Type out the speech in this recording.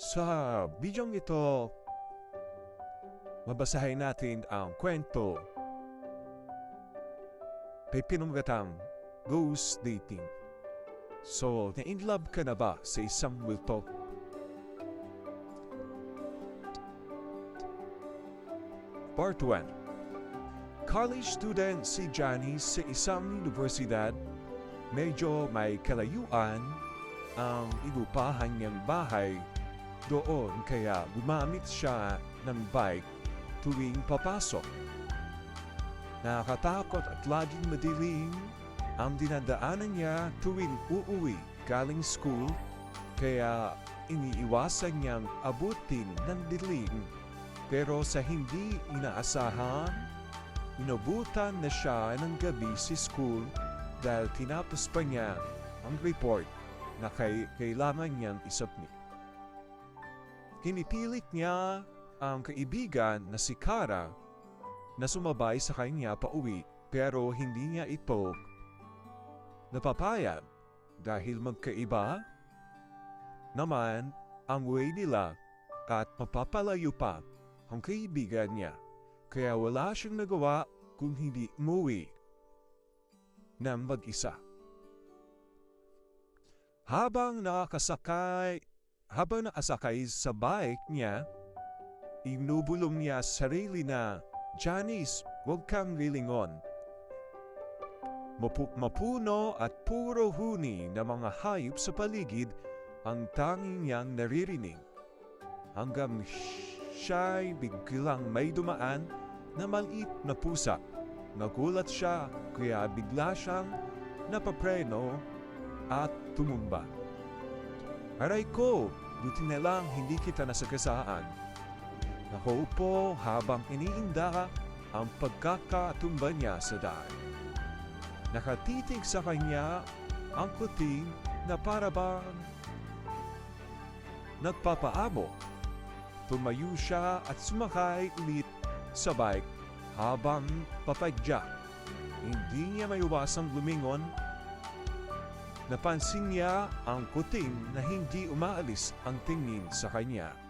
Sa bidyong ito, mabasahin natin ang kwento may pinunggatang ghost dating. So, na-in love ka na ba sa isang multo? Part 1 College student si Johnny sa isang universidad. Medyo may kalayuan ang inupahan niyang bahay doon kaya gumamit siya ng bike tuwing papasok. Nakakatakot at laging madilim ang dinadaanan niya tuwing uuwi galing school kaya iniiwasan niyang abutin ng dilim. Pero sa hindi inaasahan, inabutan na siya ng gabi si school dahil tinapos pa niya ang report na kay kailangan niyang isubmit. Kinipilit niya ang kaibigan na si Kara na sumabay sa kanya pauwi pero hindi niya ito napapayag dahil magkaiba naman ang way nila at mapapalayo pa ang kaibigan niya kaya wala siyang nagawa kung hindi umuwi ng mag-isa. Habang nakasakay, habang nakasakay sa bike niya, inubulong niya sarili na, Janice, huwag kang lilingon. Mapu- mapuno at puro huni na mga hayop sa paligid ang tanging niyang naririnig. Hanggang siya'y biglang may dumaan na maliit na pusa. Nagulat siya kaya bigla siyang napapreno at tumumba. Aray ko, buti na lang hindi kita nasagasaan. Nakaupo habang iniinda ang pagkakatumba niya sa daan. Nakatitig sa kanya ang kuting na parabang nagpapaabo. Tumayo siya at sumakay ulit sa bike habang papadya. Hindi niya maiwasang lumingon. Napansin niya ang kuting na hindi umaalis ang tingin sa kanya.